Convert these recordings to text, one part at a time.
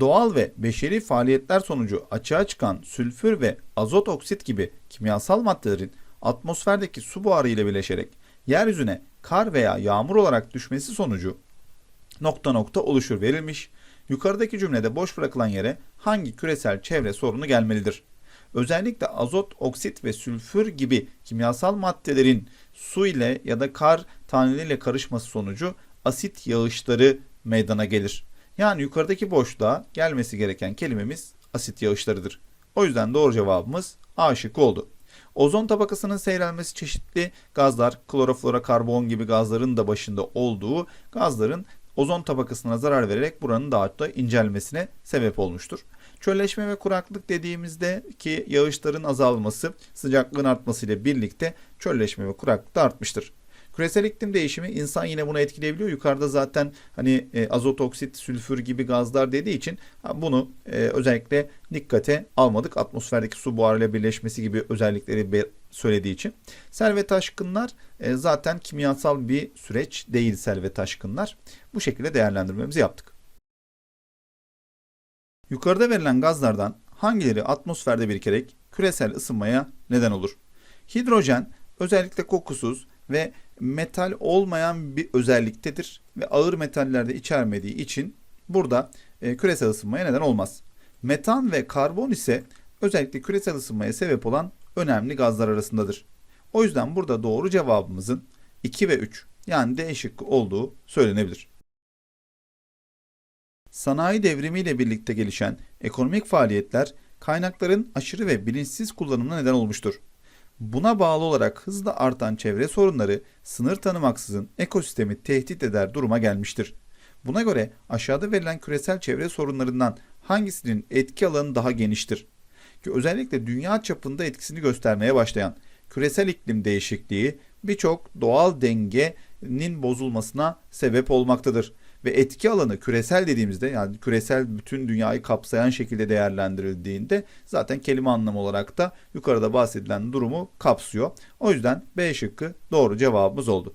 Doğal ve beşeri faaliyetler sonucu açığa çıkan sülfür ve azot oksit gibi kimyasal maddelerin atmosferdeki su buharı ile birleşerek yeryüzüne kar veya yağmur olarak düşmesi sonucu nokta nokta oluşur verilmiş. Yukarıdaki cümlede boş bırakılan yere hangi küresel çevre sorunu gelmelidir? Özellikle azot, oksit ve sülfür gibi kimyasal maddelerin su ile ya da kar taneleriyle karışması sonucu asit yağışları meydana gelir. Yani yukarıdaki boşluğa gelmesi gereken kelimemiz asit yağışlarıdır. O yüzden doğru cevabımız A şıkkı oldu. Ozon tabakasının seyrelmesi çeşitli gazlar, kloroflorokarbon gibi gazların da başında olduğu gazların ozon tabakasına zarar vererek buranın daha da incelmesine sebep olmuştur. Çölleşme ve kuraklık dediğimizde ki yağışların azalması, sıcaklığın artması ile birlikte çölleşme ve kuraklık da artmıştır. Küresel iklim değişimi insan yine bunu etkileyebiliyor. Yukarıda zaten hani e, azot oksit, sülfür gibi gazlar dediği için bunu e, özellikle dikkate almadık. Atmosferdeki su buharıyla birleşmesi gibi özellikleri söylediği için. Sel ve taşkınlar e, zaten kimyasal bir süreç değil sel ve taşkınlar. Bu şekilde değerlendirmemizi yaptık. Yukarıda verilen gazlardan hangileri atmosferde birikerek küresel ısınmaya neden olur? Hidrojen özellikle kokusuz ve metal olmayan bir özelliktedir ve ağır metallerde içermediği için burada e, küresel ısınmaya neden olmaz. Metan ve karbon ise özellikle küresel ısınmaya sebep olan önemli gazlar arasındadır. O yüzden burada doğru cevabımızın 2 ve 3 yani D şıkkı olduğu söylenebilir. Sanayi devrimiyle birlikte gelişen ekonomik faaliyetler kaynakların aşırı ve bilinçsiz kullanımına neden olmuştur. Buna bağlı olarak hızla artan çevre sorunları sınır tanımaksızın ekosistemi tehdit eder duruma gelmiştir. Buna göre aşağıda verilen küresel çevre sorunlarından hangisinin etki alanı daha geniştir? Ki özellikle dünya çapında etkisini göstermeye başlayan küresel iklim değişikliği birçok doğal dengenin bozulmasına sebep olmaktadır. Ve etki alanı küresel dediğimizde yani küresel bütün dünyayı kapsayan şekilde değerlendirildiğinde zaten kelime anlamı olarak da yukarıda bahsedilen durumu kapsıyor. O yüzden B şıkkı doğru cevabımız oldu.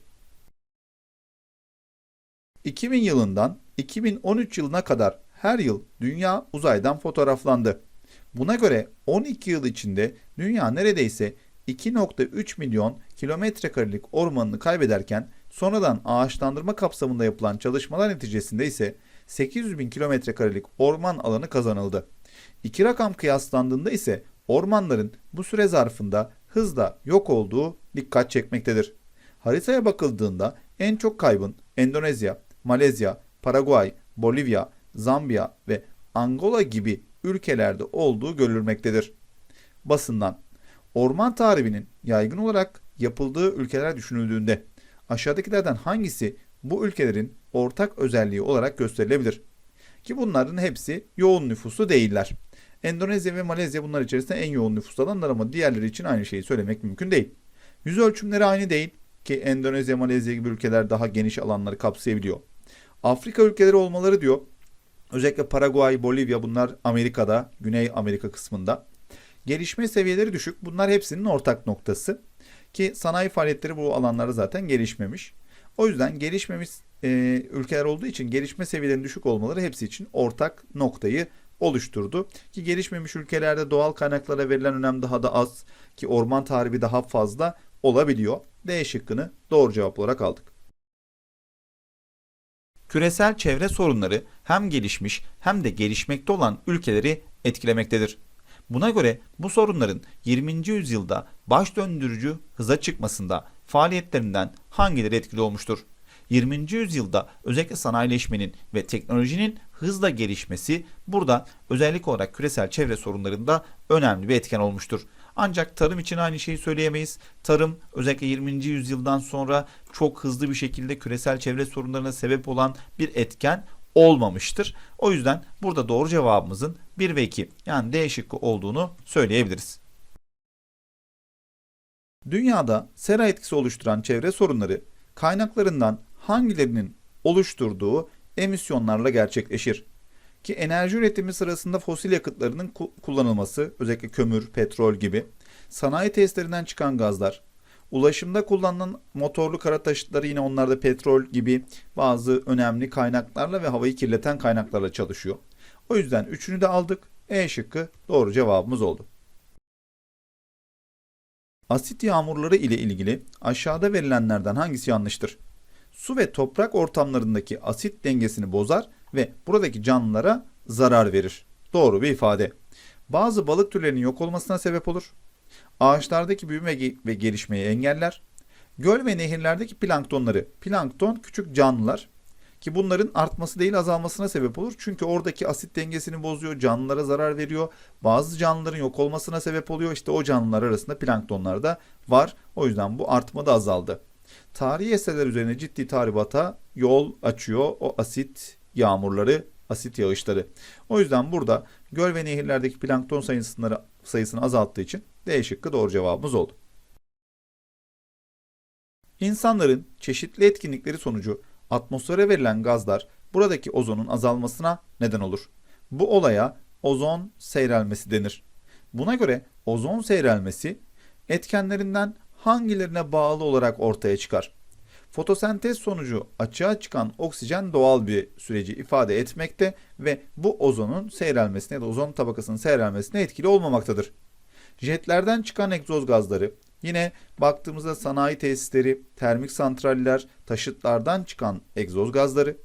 2000 yılından 2013 yılına kadar her yıl dünya uzaydan fotoğraflandı. Buna göre 12 yıl içinde dünya neredeyse 2.3 milyon kilometre karelik ormanını kaybederken sonradan ağaçlandırma kapsamında yapılan çalışmalar neticesinde ise 800 bin kilometre karelik orman alanı kazanıldı. İki rakam kıyaslandığında ise ormanların bu süre zarfında hızla yok olduğu dikkat çekmektedir. Haritaya bakıldığında en çok kaybın Endonezya, Malezya, Paraguay, Bolivya, Zambiya ve Angola gibi ülkelerde olduğu görülmektedir. Basından Orman tahribinin yaygın olarak yapıldığı ülkeler düşünüldüğünde aşağıdakilerden hangisi bu ülkelerin ortak özelliği olarak gösterilebilir? Ki bunların hepsi yoğun nüfuslu değiller. Endonezya ve Malezya bunlar içerisinde en yoğun nüfuslu alanlar ama diğerleri için aynı şeyi söylemek mümkün değil. Yüz ölçümleri aynı değil ki Endonezya, Malezya gibi ülkeler daha geniş alanları kapsayabiliyor. Afrika ülkeleri olmaları diyor. Özellikle Paraguay, Bolivya bunlar Amerika'da, Güney Amerika kısmında. Gelişme seviyeleri düşük. Bunlar hepsinin ortak noktası. Ki sanayi faaliyetleri bu alanlarda zaten gelişmemiş. O yüzden gelişmemiş e, ülkeler olduğu için gelişme seviyelerinin düşük olmaları hepsi için ortak noktayı oluşturdu. Ki gelişmemiş ülkelerde doğal kaynaklara verilen önem daha da az ki orman tahribi daha fazla olabiliyor. D şıkkını doğru cevap olarak aldık. Küresel çevre sorunları hem gelişmiş hem de gelişmekte olan ülkeleri etkilemektedir. Buna göre bu sorunların 20. yüzyılda baş döndürücü hıza çıkmasında faaliyetlerinden hangileri etkili olmuştur? 20. yüzyılda özellikle sanayileşmenin ve teknolojinin hızla gelişmesi burada özellik olarak küresel çevre sorunlarında önemli bir etken olmuştur. Ancak tarım için aynı şeyi söyleyemeyiz. Tarım özellikle 20. yüzyıldan sonra çok hızlı bir şekilde küresel çevre sorunlarına sebep olan bir etken olmamıştır. O yüzden burada doğru cevabımızın 1 ve 2 yani D şıkkı olduğunu söyleyebiliriz. Dünyada sera etkisi oluşturan çevre sorunları kaynaklarından hangilerinin oluşturduğu emisyonlarla gerçekleşir. Ki enerji üretimi sırasında fosil yakıtlarının ku- kullanılması, özellikle kömür, petrol gibi, sanayi testlerinden çıkan gazlar, Ulaşımda kullanılan motorlu kara taşıtları yine onlarda petrol gibi bazı önemli kaynaklarla ve havayı kirleten kaynaklarla çalışıyor. O yüzden üçünü de aldık. E şıkkı doğru cevabımız oldu. Asit yağmurları ile ilgili aşağıda verilenlerden hangisi yanlıştır? Su ve toprak ortamlarındaki asit dengesini bozar ve buradaki canlılara zarar verir. Doğru bir ifade. Bazı balık türlerinin yok olmasına sebep olur. Ağaçlardaki büyüme ve gelişmeyi engeller. Göl ve nehirlerdeki planktonları, plankton küçük canlılar ki bunların artması değil azalmasına sebep olur. Çünkü oradaki asit dengesini bozuyor, canlılara zarar veriyor. Bazı canlıların yok olmasına sebep oluyor. İşte o canlılar arasında planktonlar da var. O yüzden bu artma da azaldı. Tarihi eserler üzerine ciddi tahribata yol açıyor o asit yağmurları, asit yağışları. O yüzden burada göl ve nehirlerdeki plankton sayısını, sayısını azalttığı için D şıkkı doğru cevabımız oldu. İnsanların çeşitli etkinlikleri sonucu atmosfere verilen gazlar buradaki ozonun azalmasına neden olur. Bu olaya ozon seyrelmesi denir. Buna göre ozon seyrelmesi etkenlerinden hangilerine bağlı olarak ortaya çıkar? Fotosentez sonucu açığa çıkan oksijen doğal bir süreci ifade etmekte ve bu ozonun seyrelmesine ya da ozon tabakasının seyrelmesine etkili olmamaktadır. Jetlerden çıkan egzoz gazları, yine baktığımızda sanayi tesisleri, termik santraller, taşıtlardan çıkan egzoz gazları,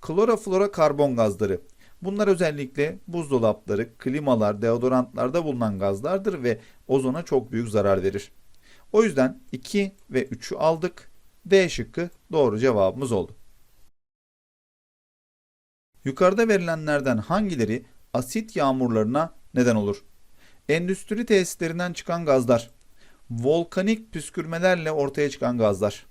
kloroflora karbon gazları. Bunlar özellikle buzdolapları, klimalar, deodorantlarda bulunan gazlardır ve ozona çok büyük zarar verir. O yüzden 2 ve 3'ü aldık. D şıkkı doğru cevabımız oldu. Yukarıda verilenlerden hangileri asit yağmurlarına neden olur? Endüstri tesislerinden çıkan gazlar, volkanik püskürmelerle ortaya çıkan gazlar,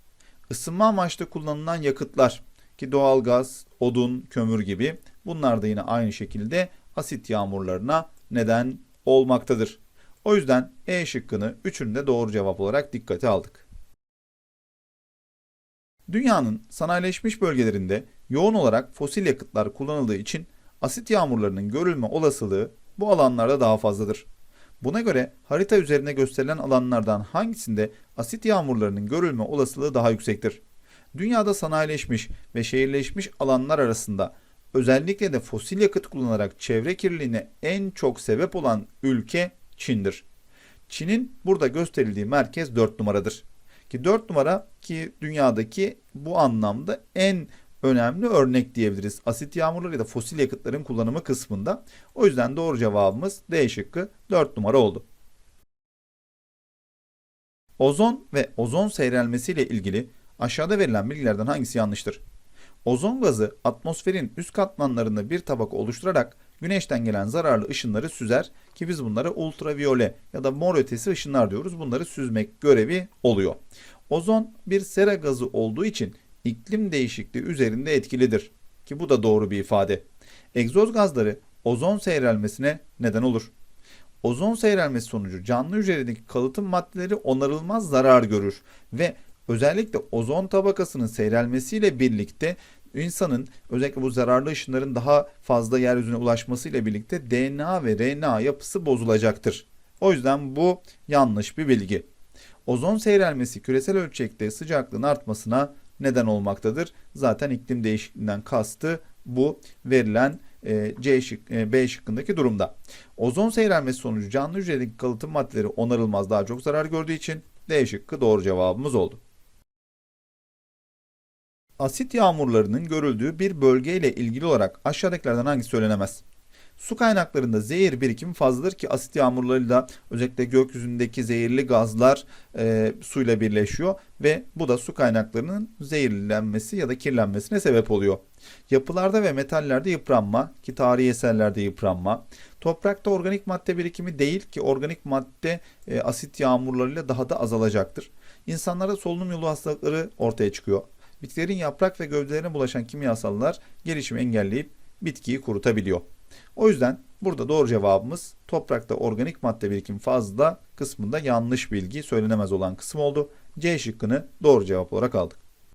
ısınma amaçlı kullanılan yakıtlar ki doğal gaz, odun, kömür gibi bunlar da yine aynı şekilde asit yağmurlarına neden olmaktadır. O yüzden E şıkkını üçünü de doğru cevap olarak dikkate aldık. Dünyanın sanayileşmiş bölgelerinde yoğun olarak fosil yakıtlar kullanıldığı için asit yağmurlarının görülme olasılığı bu alanlarda daha fazladır. Buna göre harita üzerinde gösterilen alanlardan hangisinde asit yağmurlarının görülme olasılığı daha yüksektir? Dünyada sanayileşmiş ve şehirleşmiş alanlar arasında özellikle de fosil yakıt kullanarak çevre kirliliğine en çok sebep olan ülke Çin'dir. Çin'in burada gösterildiği merkez 4 numaradır. Ki 4 numara ki dünyadaki bu anlamda en önemli örnek diyebiliriz. Asit yağmurları ya da fosil yakıtların kullanımı kısmında. O yüzden doğru cevabımız D şıkkı 4 numara oldu. Ozon ve ozon seyrelmesiyle ilgili aşağıda verilen bilgilerden hangisi yanlıştır? Ozon gazı atmosferin üst katmanlarında bir tabaka oluşturarak güneşten gelen zararlı ışınları süzer ki biz bunlara ultraviyole ya da mor ötesi ışınlar diyoruz. Bunları süzmek görevi oluyor. Ozon bir sera gazı olduğu için iklim değişikliği üzerinde etkilidir ki bu da doğru bir ifade. Egzoz gazları ozon seyrelmesine neden olur. Ozon seyrelmesi sonucu canlı hücredeki kalıtım maddeleri onarılmaz zarar görür ve özellikle ozon tabakasının seyrelmesiyle birlikte insanın özellikle bu zararlı ışınların daha fazla yeryüzüne ulaşmasıyla birlikte DNA ve RNA yapısı bozulacaktır. O yüzden bu yanlış bir bilgi. Ozon seyrelmesi küresel ölçekte sıcaklığın artmasına neden olmaktadır. Zaten iklim değişikliğinden kastı bu verilen e, C şık, e, B şıkkındaki durumda. Ozon seyrelmesi sonucu canlı hücredeki kalıtım maddeleri onarılmaz daha çok zarar gördüğü için D şıkkı doğru cevabımız oldu. Asit yağmurlarının görüldüğü bir bölge ile ilgili olarak aşağıdakilerden hangisi söylenemez? Su kaynaklarında zehir birikimi fazladır ki asit yağmurlarıyla özellikle gökyüzündeki zehirli gazlar e, suyla birleşiyor ve bu da su kaynaklarının zehirlenmesi ya da kirlenmesine sebep oluyor. Yapılarda ve metallerde yıpranma ki tarihi eserlerde yıpranma. Toprakta organik madde birikimi değil ki organik madde e, asit yağmurlarıyla daha da azalacaktır. İnsanlarda solunum yolu hastalıkları ortaya çıkıyor. Bitkilerin yaprak ve gövdelerine bulaşan kimyasallar gelişimi engelleyip bitkiyi kurutabiliyor. O yüzden burada doğru cevabımız toprakta organik madde birikimi fazla kısmında yanlış bilgi söylenemez olan kısım oldu. C şıkkını doğru cevap olarak aldık.